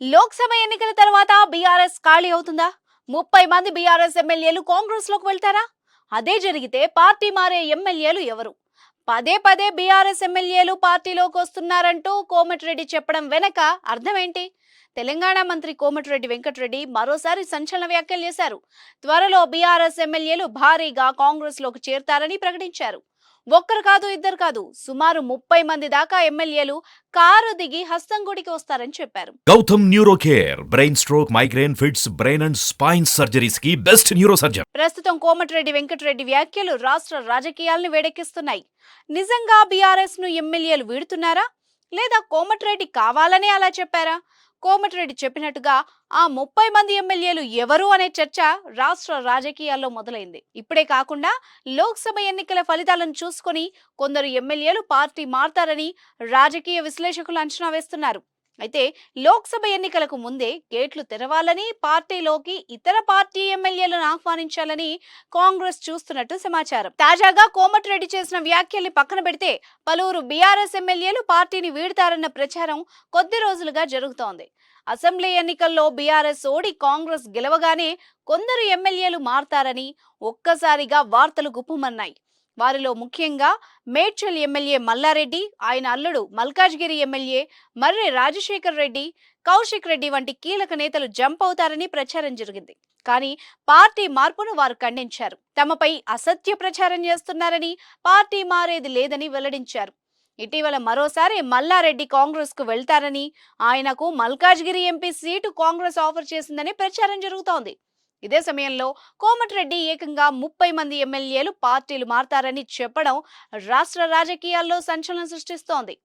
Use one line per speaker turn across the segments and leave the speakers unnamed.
లోక్సభ ఎన్నికల తర్వాత బీఆర్ఎస్ ఖాళీ అవుతుందా? ముప్పై మంది బీఆర్ఎస్ ఎమ్మెల్యేలు కాంగ్రెస్లోకి వెళ్తారా? అదే జరిగితే పార్టీ మారే ఎమ్మెల్యేలు ఎవరు? పదే పదే బీఆర్ఎస్ ఎమ్మెల్యేలు పార్టీలోకి వస్తున్నారంటూ కోమటిరెడ్డి చెప్పడం వెనక అర్థమేంటి? తెలంగాణ మంత్రి కోమటిరెడ్డి వెంకటరెడ్డి మరోసారి సంచలన వ్యాఖ్యలు చేశారు. త్వరలో బీఆర్ఎస్ ఎమ్మెల్యేలు భారీగా కాంగ్రెస్లోకి చేరతారని ప్రకటించారు. ఒక్కరు కాదు ఇద్దరు కాదు. సుమారు ముప్పై మంది దాకా ఎమ్మెల్యేలు కారు దిగి హస్తంగుడికి వస్తారని చెప్పారు.
Gautam neuro care brain stroke migraine fits brain and spine సర్జరీస్కి best neuro surgeon
ప్రస్తుతం కోమటిరెడ్డి వెంకటరెడ్డి వ్యాఖ్యలు రాష్ట్ర రాజకీయాలను వేడెక్కిస్తున్నాయి. నిజంగా బీఆర్ఎస్ను ఎమ్మెల్యేలు వీడుతున్నారా? లేదా కోమటిరెడ్డి కావాలనే అలా చెప్పారా? కోమటిరెడ్డి చెప్పినట్టుగా ఆ ముప్పై మంది ఎమ్మెల్యేలు ఎవరు అనే చర్చ రాష్ట్ర రాజకీయాల్లో మొదలైంది. ఇప్పుడే కాకుండా లోక్సభ ఎన్నికల ఫలితాలను చూసుకొని కొందరు ఎమ్మెల్యేలు పార్టీ మారతారని రాజకీయ విశ్లేషకులు అంచనా వేస్తున్నారు. అయితే లోక్సభ ఎన్నికలకు ముందే గేట్లు తెరవాలని పార్టీలోకి ఇతర పార్టీ ఎమ్మెల్యేలను ఆహ్వానించాలని కాంగ్రెస్ చూస్తున్నట్టు సమాచారం. తాజాగా కోమటిరెడ్డి చేసిన వ్యాఖ్యల్ని పక్కన పెడితే పలువురు బీఆర్ఎస్ ఎమ్మెల్యేలు పార్టీని వీడతారన్న ప్రచారం కొద్ది రోజులుగా జరుగుతోంది. అసెంబ్లీ ఎన్నికల్లో బీఆర్ఎస్ ఓడి కాంగ్రెస్ గెలవగానే కొందరు ఎమ్మెల్యేలు మారతారని ఒక్కసారిగా వార్తలు గుప్పుమన్నాయి. వారిలో ముఖ్యంగా మేడ్చల్ ఎమ్మెల్యే మల్లారెడ్డి ఆయన అల్లుడు మల్కాజ్గిరి ఎమ్మెల్యే మర్రి రాజశేఖర్ రెడ్డి కౌశిక్ రెడ్డి వంటి కీలక నేతలు జంప్ అవుతారని ప్రచారం జరిగింది. కానీ పార్టీ మార్పును వారు ఖండించారు. తమపై అసత్య ప్రచారం చేస్తున్నారని పార్టీ మారేది లేదని వెల్లడించారు. ఇటీవల మరోసారి మల్లారెడ్డి కాంగ్రెస్కు వెళ్తారని ఆయనకు Malkajgiri MP seat Congress offer చేసిందని ప్రచారం జరుగుతోంది. ఇదే సమయంలో కోమటిరెడ్డి ఏకంగా ముప్పై మంది ఎమ్మెల్యేలు పార్టీలు మారతారని చెప్పడం రాష్ట్ర రాజకీయాల్లో సంచలనం సృష్టిస్తోంది.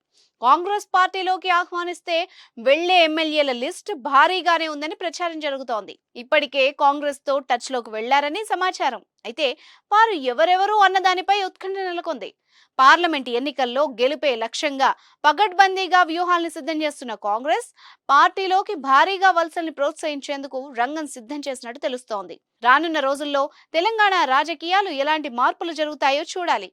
కాంగ్రెస్ పార్టీలోకి ఆహ్వానిస్తే వెళ్ళే ఎమ్మెల్యేల లిస్ట్ భారీగానే ఉందని ప్రచారం జరుగుతోంది. ఇప్పటికే కాంగ్రెస్తో టచ్లోకి వెళ్ళారని సమాచారం. అయితే వారు ఎవరెవరు అన్న దానిపై ఉత్కంఠ నెలకొంది. పార్లమెంట్ ఎన్నికల్లో గెలిపే లక్ష్యంగా పగడ్బందీగా వ్యూహాల్ని సిద్ధం చేస్తున్న కాంగ్రెస్ పార్టీలోకి భారీగా వలసల్ని ప్రోత్సహించేందుకు రంగం సిద్ధం చేసినట్టు తెలుస్తోంది. రానున్న రోజుల్లో తెలంగాణ రాజకీయాలు ఎలాంటి మార్పులు జరుగుతాయో చూడాలి.